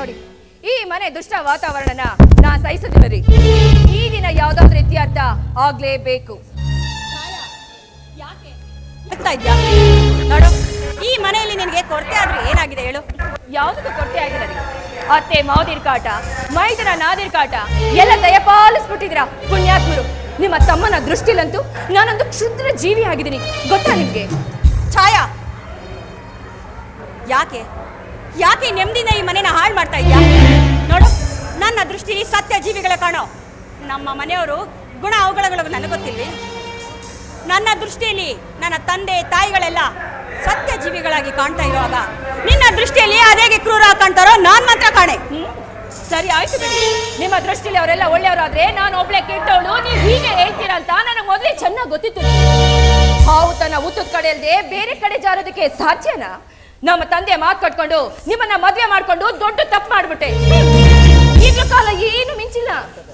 ನೋಡಿ. ಈ ಮನೆ ದುಷ್ಟ ವಾತಾವರಣನ ನಾ ಸಹಿಸೋದಿಲ್ಲ ರೀ. ಈ ದಿನ ಯಾವ್ದಾದ್ರು ಇತ್ಯರ್ಥ ಆಗ್ಲೇಬೇಕು. ನೋಡು ಈ ಮನೆಯಲ್ಲಿ ನಿನಗೆ ಕೊರತೆ ಆದ್ರೆ ಏನಾಗಿದೆ ಹೇಳು. ಯಾವ್ದಕ್ಕೂ ಕೊರತೆ ಆಗಿಲ್ಲ ರೀ. ಅತ್ತೆ ಮಾವದಿರ್ ಕಾಟ ಮೈದನ ನಾದಿರ್ ಕಾಟ ಎಲ್ಲ ದಯಪಾಲಿಸ್ಬಿಟ್ಟಿದ್ರ ಪುಣ್ಯಾತ್ಮರು ನಿಮ್ಮ ತಮ್ಮನ ದೃಷ್ಟಿಲಂತೂ ನಾನೊಂದು ಕ್ಷುದ್ರ ಜೀವಿ ಆಗಿದ್ದೀನಿ. ಗೊತ್ತಾ ನಿಮ್ಗೆ? ಛಾಯಾ! ಯಾಕೆ? ಯಾಕೆ ನೆಮ್ಮದಿನ ಈ ಮನೆನ ನನ್ನ ಸತ್ಯ ಜೀವಿಗಳ ಕಾಣೋ. ನಮ್ಮ ಮನೆಯವರು ಗುಣ ಅವುಗಳಗಳು ನನಗೆ ಗೊತ್ತಿಲ್ಲ ನನ್ನ ದೃಷ್ಟಿಯಲ್ಲಿ ನನ್ನ ತಂದೆ, ತಾಯಿಗಳೆಲ್ಲ ಸತ್ಯ ಜೀವಿಗಳಾಗಿ ಕಾಣ್ತಾ ಇರುವಾಗ ನಿನ್ನ ದೃಷ್ಟಿಯಲ್ಲಿ ಅದೇಗೆ ಕ್ರೂರ ಕಾಣ್ತಾರೋ ನಾನ್ ಮಾತ್ರ ಕಾಣೆ? ಸರಿ, ಆಯ್ತು ಬಿಡಿ. ನಿಮ್ಮ ದೃಷ್ಟಿಯಲ್ಲಿ ಅವರೆಲ್ಲ ಒಳ್ಳೆಯವರಾದ್ರೆ ನಾನು ಒಬ್ಳೆ ಕೆಟ್ಟವಳು, ನೀವು ಹೀಗೆ ಹೇಳ್ತೀರಾ ಅಂತ ನನಗೆ ಮೊದಲೇ ಚೆನ್ನಾಗಿ ಗೊತ್ತಿತ್ತು. ಹಾವು ತನ್ನ ಉತ್ತದ ಕಡೆ ಅಲ್ಲದೆ ಬೇರೆ ಕಡೆ ಜಾರೋದಕ್ಕೆ ಸಾಧ್ಯನಾ? ನಮ್ಮ ತಂದೆ ಮಾತು ಕಟ್ಕೊಂಡು ನಿಮ್ಮನ್ನ ಮದುವೆ ಮಾಡ್ಕೊಂಡು ದೊಡ್ಡ ತಪ್ಪು ಮಾಡ್ಬಿಟ್ಟೆ.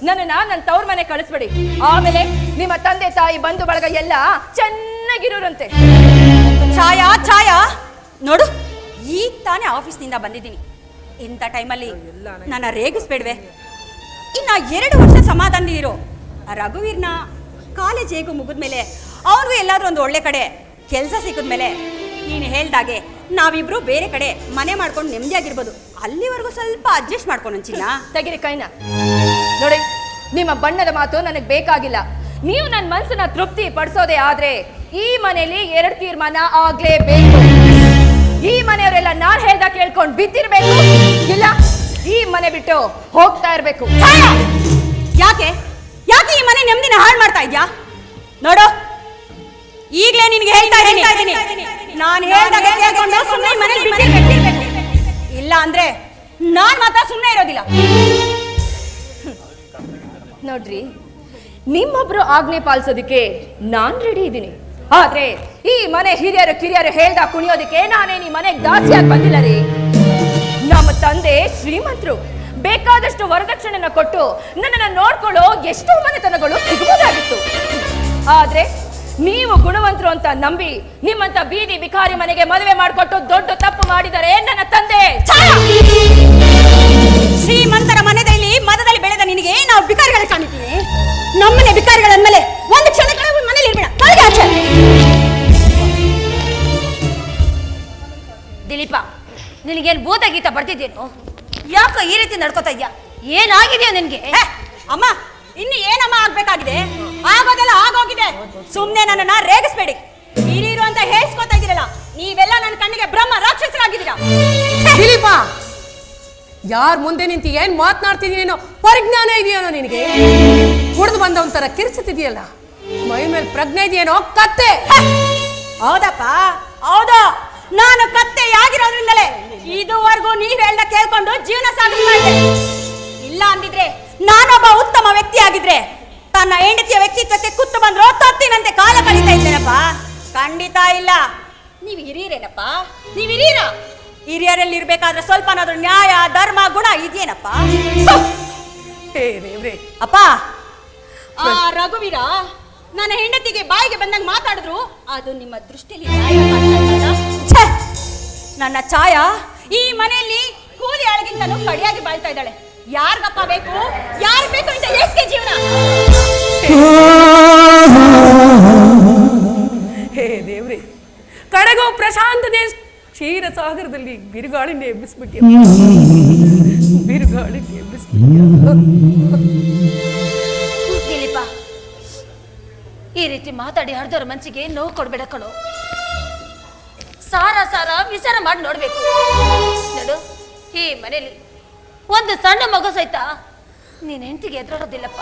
ನನ್ನನ್ನ ನನ್ನ ತವ್ರ ಮನೆ ಕಳಿಸ್ಬೇಡಿ. ಆಮೇಲೆ ನಿಮ್ಮ ತಂದೆ ತಾಯಿ ಬಂಧು ಬಳಗ ಎಲ್ಲ ಚೆನ್ನಾಗಿರೋರಂತೆ. ಛಾಯಾ ಛಾಯಾ. ನೋಡು, ಈಗ ತಾನೇ ಆಫೀಸ್ನಿಂದ ಬಂದಿದ್ದೀನಿ. ಇಂಥ ಟೈಮಲ್ಲಿ ನನ್ನ ರೇಗಿಸ್ಬೇಡ್ವೆ. ಇನ್ನ ಎರಡು ವರ್ಷ ಸಮಾಧಾನದಿರೋ ರಘುವೀರ್ನ ಕಾಲೇಜ್ ಹೇಗೂ ಮುಗಿದ್ಮೇಲೆ ಅವ್ರಿಗೂ ಎಲ್ಲಾದರೂ ಒಂದು ಒಳ್ಳೆ ಕಡೆ ಕೆಲಸ ಸಿಕ್ಕಿದ್ಮೇಲೆ ನೀನು ಹೇಳ್ದಾಗೆ ನಾವಿಬ್ರು ಬೇರೆ ಕಡೆ ಮನೆ ಮಾಡ್ಕೊಂಡು ನೆಮ್ಮದಿಯಾಗಿರ್ಬೋದು. ಅಲ್ಲಿವರೆಗೂ ಸ್ವಲ್ಪ ಅಡ್ಜಸ್ಟ್ ಮಾಡ್ಕೊಂಡು ಚಿನ್ನ ತೆಗಿರಿ ಕೈನ. ನೋಡಿ ನಿಮ್ಮ ಬಣ್ಣದ ಮಾತು ನನಗೆ ಬೇಕಾಗಿಲ್ಲ. ನೀವು ನನ್ನ ಮನಸ್ಸನ್ನ ತೃಪ್ತಿ ಪಡಿಸೋದೇ ಆದ್ರೆ ಈ ಮನೆಯಲ್ಲಿ ಎರಡು ತೀರ್ಮಾನ ಆಗ್ಲೇಬೇಕು. ಈ ಮನೆಯವರೆಲ್ಲ ನಾನು ಹೇಳ್ದ ಕೇಳ್ಕೊಂಡು ಬಿದ್ದಿರ್ಬೇಕು. ಇಲ್ಲ ಈ ಮನೆ ಬಿಟ್ಟು ಹೋಗ್ತಾ ಇರ್ಬೇಕು. ಯಾಕೆ? ಯಾಕೆ ಈ ಮನೆ ನೆಮ್ಮದಿನ ಹಾಳು ಮಾಡ್ತಾ ಇದ್ಯಾ? ನೋಡು ಈಗಲೇ ನಿನ್ಗೆ ಹೇಳ್ತಾ ಇದ್ದೀನಿ. ನಾನು ಹೇಳ್ದಾಗ ಕೇಳ್ಕೊಂಡು ಸುಮ್ಮನೆ ಮನೆ ಬಿಟ್ಟಿರ್ಬೇಕು ಇಲ್ಲ ಅಂದ್ರೆ ನಾನ್ ಮಾತ್ರ ಸುಮ್ಮನೆ ಇರೋದಿಲ್ಲ. ನೋಡ್ರಿ, ನಿಮ್ಮೊಬ್ರು ಆಜ್ಞೆ ಪಾಲಿಸೋದಕ್ಕೆ ನಾನ್ ರೆಡಿ ಇದ್ದೀನಿ. ಆದ್ರೆ ಈ ಮನೆ ಹಿರಿಯರು ಕಿರಿಯರು ಹೇಳ್ದ ಕುಣಿಯೋದಕ್ಕೆ ನಾನೇ ಈ ಮನೆಗೆ ದಾಸಿಯಾಗಿ ಬಂದಿಲ್ಲ ರೀ. ನಮ್ಮ ತಂದೆ ಶ್ರೀಮಂತರು, ಬೇಕಾದಷ್ಟು ವರದಕ್ಷಿಣೆನ ಕೊಟ್ಟು ನನ್ನನ್ನ ನೋಡ್ಕೊಳ್ಳೋ ಎಷ್ಟೋ ಮನೆತನಗಳು ಸಿಗಬಹುದಾಗಿತ್ತು ಆದ್ರೆ ನೀವು ಗುಣವಂತರು ಅಂತ ನಂಬಿ ನಿಮ್ಮಂತ ಬೀದಿ ಬಿಕಾರಿ ಮನೆಗೆ ಮದುವೆ ಮಾಡಿಕೊಟ್ಟು ದೊಡ್ಡ ತಪ್ಪು ಮಾಡಿದರೆ ನನ್ನ ತಂದೆ! ಶ್ರೀಮಂತರ ಮನೆಯಲ್ಲಿ ಮದದಲ್ಲಿ ಬೆಳೆದ ನಿನಗೆ ನಾವು ಬಿಕಾರಿಗಳ ಕಾಣಿದ್ದೀವಿ ನಮ್ಮನೆ ಬಿಕಾರಿಗಳ ಮೇಲೆ ಒಂದು ಕ್ಷಣ ಮನೇಲಿ ಇರ್ಬೇಡ. ಹೊರಗೆ ಆಚೆ. ದಿಲೀಪ ನಿನಗೇನು ಭೂತ ಗೀತ ಬರ್ತಿದ್ದೇನು ಯಾಕೋ ಈ ರೀತಿ ನಡ್ಕೋತಾ ಇದ್ಯಾ? ಏನಾಗಿದೆಯಾ ನಿನಗೆ? ಅಮ್ಮ ಇನ್ನು ಏನಮ್ಮ ಆಗ್ಬೇಕಾಗಿದೆ? ಆಗೋದೆಲ್ಲ ಆಗೋಗಿದೆ. ಸುಮ್ಮನೆ ನನ್ನನ್ನ ರೇಗಿಸ್ಬೇಡಿ. ನೀರಿರು ಅಂತ ಹೇಳ್ಸ್ಕೊತಾ ಇದ್ದೀರಲ್ಲ ನೀವೆಲ್ಲ ನನ್ನ ಕಣ್ಣಿಗೆ ಬ್ರಹ್ಮ ರಾಕ್ಷಸರಾಗಿದ್ದೀರಾ? ದಿಲೀಪ ಯಾರ ಮುಂದೆ ನಿಂತು ಏನ್ ಮಾತನಾಡ್ತಿದೀನೇನೋ ಪರಿಜ್ಞಾನ ಇದೆಯೇನೋ ನಿನಗೆ? ಕುಡಿದು ಬಂದ ಒಂಥರ ಕಿರ್ಚುತ್ತಿದೆಯಲ್ಲ ಮೈ ಮೇಲೆ ಪ್ರಜ್ಞೆ ಇದೆಯೇನೋ ಕತ್ತೆ? ಹೌದಪ್ಪ, ಹೌದು. ನಾನು ಕತ್ತೆ ಆಗಿರೋದ್ರಿಂದಲೇ ಇದುವರೆಗೂ ನೀವ್ ಹೇಳ್ದ ಕೇಳ್ಕೊಂಡು ಜೀವನ ಇದ್ದೆ. ಇಲ್ಲ ಅಂದಿದ್ರೆ ನಾನೊಬ್ಬ ಉತ್ತಮ ವ್ಯಕ್ತಿ ಆಗಿದ್ರೆ ತನ್ನ ಹೆಂಡತಿಯ ವ್ಯಕ್ತಿತ್ವಕ್ಕೆ ಕುತ್ತು ಬಂದ್ರೋ ತತ್ತಿನಂತೆ ಕಾಲ ಕಳೀತಾ ಇದ್ದೇನಪ್ಪ? ಖಂಡಿತ ಇಲ್ಲ. ನೀವು ಹಿರಿಯರೇನಪ್ಪ? ನೀವು ಹಿರಿಯರ? ಹಿರಿಯರಲ್ಲಿ ಇರ್ಬೇಕಾದ್ರೆ ಸ್ವಲ್ಪನಾದ್ರೂ ನ್ಯಾಯ ಧರ್ಮ ಗುಣ ಇದೇನಪ್ಪ ಹೇ ದೇವ್ರೆ. ಅಪ್ಪ! ಆ ರಘುವೀರ ನನ್ನ ಹೆಂಡತಿಗೆ ಬಾಯಿಗೆ ಬಂದಂಗೆ ಮಾತಾಡಿದ್ರು ಅದು ನಿಮ್ಮ ದೃಷ್ಟಿಯಲ್ಲಿ ನ್ಯಾಯ ಕಾಣ್ತಾ ಇಲ್ವಲ್ಲ? ಛೆ! ನನ್ನ ಛಾಯಾ ಈ ಮನೆಯಲ್ಲಿ ಕೂಲಿ ಆಳಿಗಿಂತಲೂ ಕಡಿಯಾಗಿ ಬಾಳ್ತಾ ಇದ್ದಾಳೆ. ಯಾರಿಗಪ್ಪ ಬೇಕು? ಯಾರು ಬೇಕು ಅಂತ ಎಷ್ಟೇ ಜೀವನ? ಸಾಗರದಲ್ಲಿ ಬಿರುಗಾಳಿನ ಎಬ್ಬಿಸ್ಬಿಟ್ಯ ಬಿರುಗಾಳಿನ ಎಬ್ಬಿಸ್ಬಿಟ್ಯ ದಿಲೀಪ ಈ ರೀತಿ ಮಾತಾಡಿ ಹರಿದವ್ರ ಮನ್ಸಿಗೆ ನೋವು ಕೊಡ್ಬೇಡ ಕಣೋ. ಸಾರ ಸಾರ ವಿಚಾರ ಮಾಡಿ ನೋಡ್ಬೇಕು. ನೋಡು ಈ ಮನೇಲಿ ಒಂದು ಸಣ್ಣ ಮಗು ಸಹಿತ ನೀನ್ ಹೆಂಡತಿಗೆ ಎದುರಾಡೋದಿಲ್ಲಪ್ಪ.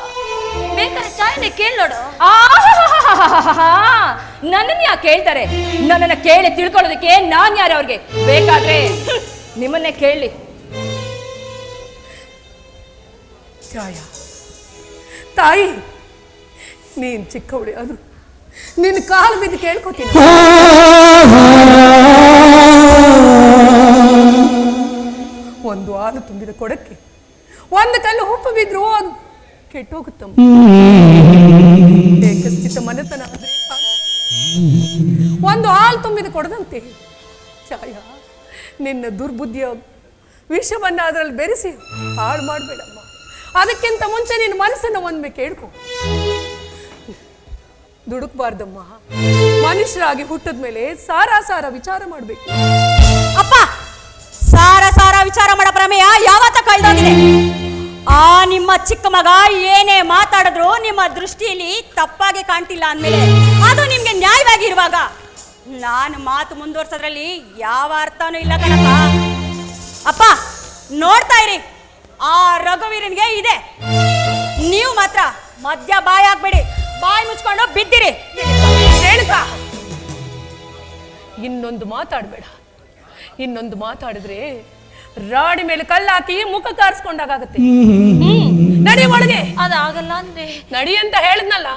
ಬೇಕಾದ್ರೆ ಚಾಯನೆ ಕೇಳಿ ನೋಡು! ನನ್ನನ್ನ ಯಾಕೆ ಕೇಳ್ತಾರೆ? ನನ್ನನ್ನ ಕೇಳಿ ತಿಳ್ಕೊಳ್ಳೋದಕ್ಕೆ ನಾನ್ ಯಾರು ಅವ್ರಿಗೆ? ಬೇಕಾದ್ರೆ ನಿಮ್ಮನ್ನೇ ಕೇಳಿ. ತಾಯಿ ನೀನ್ ಚಿಕ್ಕವಳಿ, ಅದು ನಿನ್ನ ಕಾಲು ಬಿದ್ದು ಕೇಳ್ಕೊತೀನಿ. ಒಂದು ಹಾಲು ತುಂಬಿದ ಕೊಡಕ್ಕೆ, ಒಂದು ಕಲ್ಲು ಉಪ್ಪು ಬಿದ್ರು ಅದು ಕೆಟ್ಟೋಗುತ್ತಮ್ಮ. ಮನೆತನ. ಒಂದು ಹಾಲು ತುಂಬಿದ ಕೊಡದಂತೆ. ಛಾಯ, ನಿನ್ನ ದುರ್ಬುದ್ಧಿಯ ವಿಷವನ್ನ ಅದರಲ್ಲಿ ಬೆರೆಸಿ ಹಾಳು ಮಾಡಬೇಡಮ್ಮ. ಅದಕ್ಕಿಂತ ಮುಂಚೆ ನಿನ್ನ ಮನಸ್ಸನ್ನು ಒಮ್ಮೆ ಕೇಳ್ಕೊ. ದುಡುಕ್ಬಾರ್ದಮ್ಮ. ಮನುಷ್ಯರಾಗಿ ಹುಟ್ಟದ ಮೇಲೆ ಸಾರ ಸಾರ ವಿಚಾರ ಮಾಡಬೇಕು. ಅಪ್ಪ, ಸಾರ ಸಾರ ವಿಚಾರ ಮಾಡೋ ಪ್ರಮೇಯ, ಯಾವತ್ತ ಕಳೆದೋಗಿದೆ ಆ ನಿಮ್ಮ ಚಿಕ್ಕ ಮಗ ಏನೇ ಮಾತಾಡಿದ್ರು ನಿಮ್ಮ ದೃಷ್ಟಿಯಲ್ಲಿ ತಪ್ಪಾಗಿ ಕಾಣ್ತಿಲ್ಲ ಅಂದ್ಮೇಲೆ ಅದು ನಿಮ್ಗೆ ನ್ಯಾಯವಾಗಿ ಇರುವಾಗ ನಾನು ಮಾತು ಮುಂದುವರ್ಸೋದ್ರಲ್ಲಿ ಯಾವ ಅರ್ಥನೂ ಇಲ್ಲ ಕಣಪ್ಪ. ಅಪ್ಪ ನೋಡ್ತಾ ಇರಿ ಆ ರಘುವೀರನ್ಗೆ ಇದೆ. ನೀವು ಮಾತ್ರ ಮಧ್ಯ ಬಾಯ್ ಆಗ್ಬೇಡಿ ಬಾಯಿ ಮುಚ್ಕೊಂಡು ಬಿದ್ದಿರಿ. ರೇಣುಕಾ! ಇನ್ನೊಂದು ಮಾತಾಡಬೇಡ. ಇನ್ನೊಂದು ಮಾತಾಡಿದ್ರೆ ರಾಡಿ ಮೇಲೆ ಕಲ್ಲಾಕಿ ಮುಖ ಕಾರ್ಸ್ಕೊಂಡಾಗತ್ತೆ ನಡಿ ಒಳಗೆ. ಅದಾಗಲ್ಲ ಅಂದ್ರೆ? ನಡಿ ಅಂತ ಹೇಳಿದ್ನಲ್ಲ.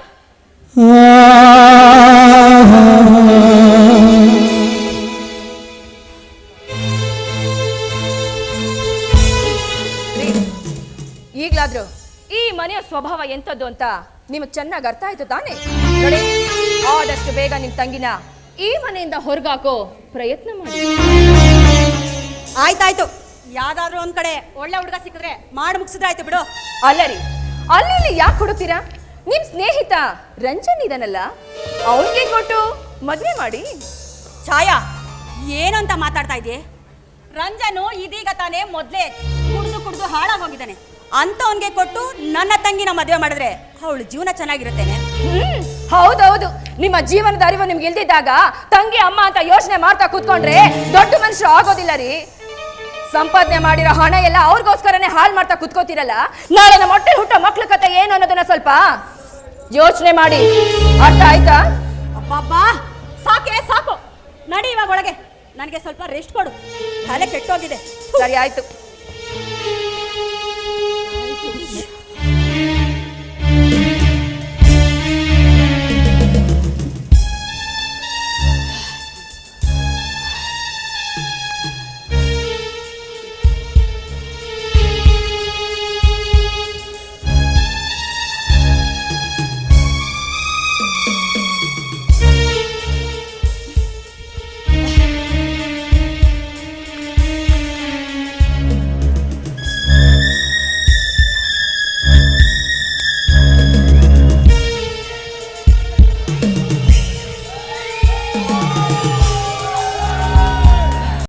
ಈಗ್ಲಾದ್ರು ಈ ಮನೆಯ ಸ್ವಭಾವ ಎಂತದ್ದು ಅಂತ ನಿಮಗೆ ಚೆನ್ನಾಗಿ ಅರ್ಥ ಆಯ್ತು ತಾನೇ? ನೋಡಿ ಆದಷ್ಟು ಬೇಗ ನಿಮ್ ತಂಗಿನ ಈ ಮನೆಯಿಂದ ಹೊರಗಾಕೋ ಪ್ರಯತ್ನ ಮಾಡಿ. ಆಯ್ತಾಯ್ತು. ಯಾವ್ದಾದ್ರು ಒಂದ್ ಕಡೆ ಒಳ್ಳೆ ಹುಡುಗ ಸಿಕ್ಕಿದ್ರೆ ಮಾಡಿ ಮುಗಿಸಿದ್ರಾಯ್ತು ಬಿಡು. ಅಲ್ಲ ರೀ ಅಲ್ಲಿ ಇಲ್ಲಿ ಯಾಕೆ ಕೊಡುತ್ತೀರಾ? ನಿಮ್ ಸ್ನೇಹಿತ ರಂಜನ್ ಇದನಲ್ಲ ಅವನಿಗೆ ಕೊಟ್ಟು ಮದ್ವೆ ಮಾಡಿ. ಛಾಯಾ ಏನಂತ ಮಾತಾಡ್ತಾ ಇದೆಯೇ ರಂಜನು ಇದೀಗ ತಾನೇ ಮೊದ್ಲೇ ಕುಡ್ದು ಕುಡ್ದು ಹಾಳಾಗೋಗಿದ್ದಾನೆ. ಅಂತವನ್ಗೆ ಕೊಟ್ಟು ನನ್ನ ತಂಗಿನ ಮದುವೆ ಮಾಡಿದ್ರೆ ಅವಳು ಜೀವನ ಚೆನ್ನಾಗಿರುತ್ತೇನೆ. ಹ್ಮ್ ಹೌದೌದು. ನಿಮ್ಮ ಜೀವನದ ಅರಿವು ನಿಮ್ಗೆ ಇಲ್ದಿದ್ದಾಗ ತಂಗಿ ಅಮ್ಮ ಅಂತ ಯೋಚನೆ ಮಾಡ್ತಾ ಕೂತ್ಕೊಂಡ್ರೆ ದೊಡ್ಡ ಮನುಷ್ಯರು ಆಗೋದಿಲ್ಲ ರೀ. ಸಂಪಾದನೆ ಮಾಡಿರೋ ಹಣ ಎಲ್ಲ ಅವ್ರಿಗೋಸ್ಕರನೇ ಹಾಳು ಮಾಡ್ತಾ ಕುತ್ಕೋತಿರಲ್ಲ? ನಾಳೆ ನಮ್ಮ ಹೊಟ್ಟೆ ಹುಟ್ಟೋ ಮಕ್ಳ ಕತೆ ಏನು ಅನ್ನೋದನ್ನ ಸ್ವಲ್ಪ ಯೋಚನೆ ಮಾಡಿ. ಅರ್ಥ ಆಯ್ತಾ? ಅಬ್ಬಬ್ಬಾ! ಸಾಕೆ ಸಾಕು. ನಡಿ ಇವಾಗ ಒಳಗೆ. ನನಗೆ ಸ್ವಲ್ಪ ರೆಸ್ಟ್ ಕೊಡು. ತಲೆ ಕೆಟ್ಟೋಗಿದೆ. ಸರಿ ಆಯ್ತು.